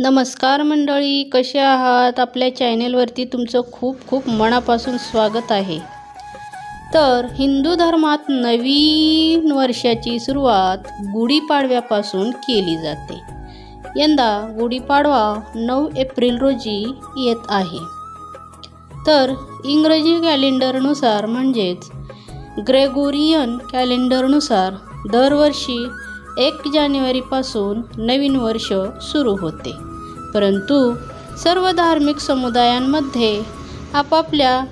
नमस्कार मंडळी कसे आहात? आपल्या चॅनेलवरती तुमचं खूप खूप मनापासून स्वागत आहे. तर हिंदू धर्मात नवीन वर्षाची सुरुवात गुढीपाडव्यापासून केली जाते. यंदा गुढीपाडवा नऊ एप्रिल रोजी येत आहे. तर इंग्रजी कॅलेंडरनुसार म्हणजेच ग्रेगोरियन कॅलेंडरनुसार दरवर्षी एक जानेवारीपासून नवीन वर्ष सुरू होते. परंतु सर्व धार्मिक समुदायांमध्ये आपापल्या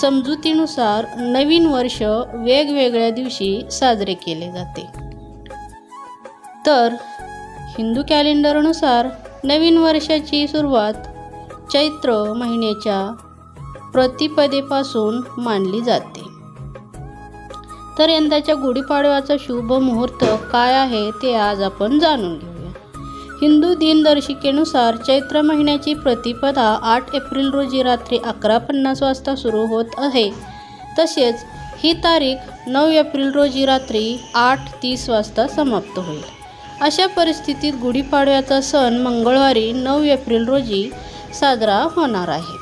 समजुतीनुसार नवीन वर्ष वेगवेगळ्या दिवशी साजरे केले जाते. तर हिंदू कॅलेंडरनुसार नवीन वर्षाची सुरुवात चैत्र महिन्याच्या प्रतिपदेपासून मानली जाते. तर यंदाच्या गुढीपाडव्याचा शुभ मुहूर्त काय आहे ते आज आपण जाणून घेऊ. हिंदू दिनदर्शिकेनुसार चैत्र महिन्याची प्रतिपदा आठ एप्रिल रोजी रात्री अकरा पन्नास वाजता सुरू होत आहे. तसेच ही तारीख नऊ एप्रिल रोजी रात्री आठ तीस वाजता समाप्त होईल. अशा परिस्थितीत गुढीपाडव्याचा सण मंगळवारी नऊ एप्रिल रोजी साजरा होणार आहे.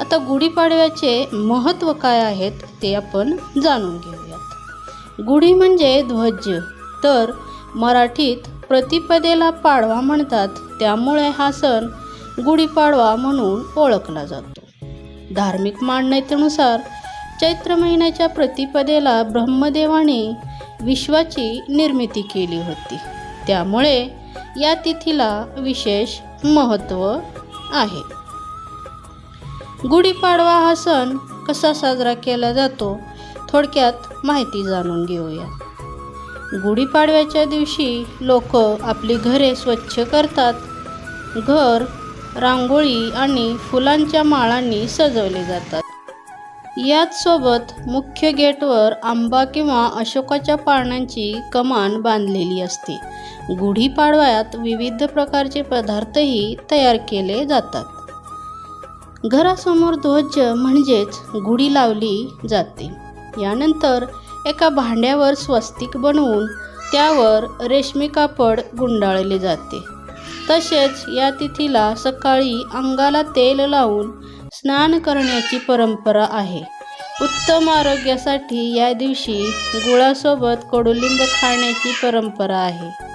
आता गुढीपाडव्याचे महत्त्व काय आहेत ते आपण जाणून घेऊयात. गुढी म्हणजे ध्वज तर मराठीत प्रतिपदेला पाडवा म्हणतात त्यामुळे हा सण गुढीपाडवा म्हणून ओळखला जातो. धार्मिक मान्यतेनुसार चैत्र महिन्याच्या प्रतिपदेला ब्रह्मदेवाने विश्वाची निर्मिती केली होती. त्यामुळे या तिथीला विशेष महत्त्व आहे. गुढीपाडवा हा सण कसा साजरा केला जातो थोडक्यात माहिती जाणून घेऊया. गुढीपाडव्याच्या दिवशी लोक आपली घरे स्वच्छ करतात. घर रांगोळी आणि फुलांच्या माळांनी सजवले जातात. याच सोबत मुख्य गेटवर आंबा किंवा अशोकाच्या पानांची कमान बांधलेली असते. गुढीपाडव्यात विविध प्रकारचे पदार्थही तयार केले जातात. घरासमोर ध्वज म्हणजेच गुढी लावली जाते. यानंतर एका भांड्यावर स्वस्तिक बनवून त्यावर रेशमी कापड गुंडाळले जाते. तसेच या तिथीला सकाळी अंगाला तेल लावून स्नान करण्याची परंपरा आहे. उत्तम आरोग्यासाठी या दिवशी गुळासोबत कडुलिंब खाण्याची परंपरा आहे.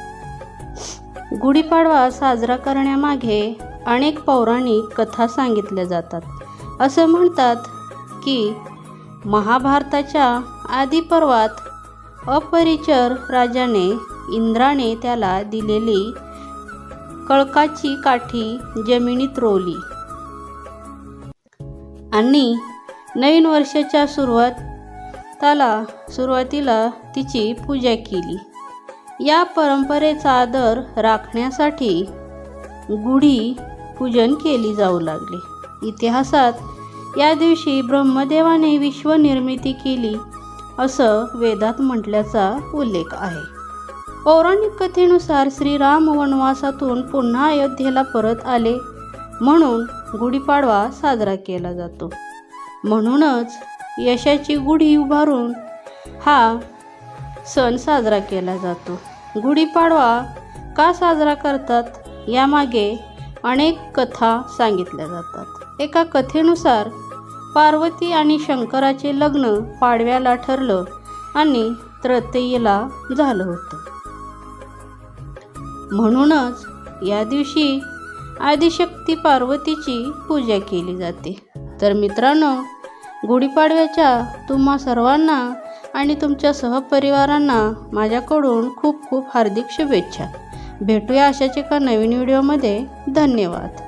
गुढीपाडवा साजरा करण्यामागे अनेक पौराणिक कथा सांगितल्या जातात. असं म्हणतात की महाभारताच्या आदिपर्वात अपरिचर राजाने इंद्राने त्याला दिलेली कळकाची काठी जमिनीत रोवली. आणि नवीन वर्षाच्या सुरुवात त्याला सुरुवातीला तिची पूजा केली. या परंपरेचा आदर राखण्यासाठी गुढी पूजन केली जाऊ लागली. इतिहासात या दिवशी ब्रह्मदेवाने विश्वनिर्मिती केली. असं वेदात म्हटल्याचा उल्लेख आहे. पौराणिक कथेनुसार श्रीराम वनवासातून पुन्हा अयोध्येला परत आले म्हणून गुढीपाडवा साजरा केला जातो. म्हणूनच यशाची गुढी उभारून हा सण साजरा केला जातो. गुढीपाडवा का साजरा करतात? यामागे अनेक कथा सांगितल्या जातात. एका कथेनुसार पार्वती आणि शंकराचे लग्न पाडव्याला ठरलं आणि तृतीयेला झालं होतं. म्हणूनच या दिवशी आदिशक्ती पार्वतीची पूजा केली जाते. तर मित्रांनो गुढीपाडव्याच्या तुम्हा सर्वांना आणि तुमच्या सहपरिवारांना माझ्याकडून खूप खूप हार्दिक शुभेच्छा. भेटूया अशाच एका नवीन व्हिडिओमध्ये. धन्यवाद.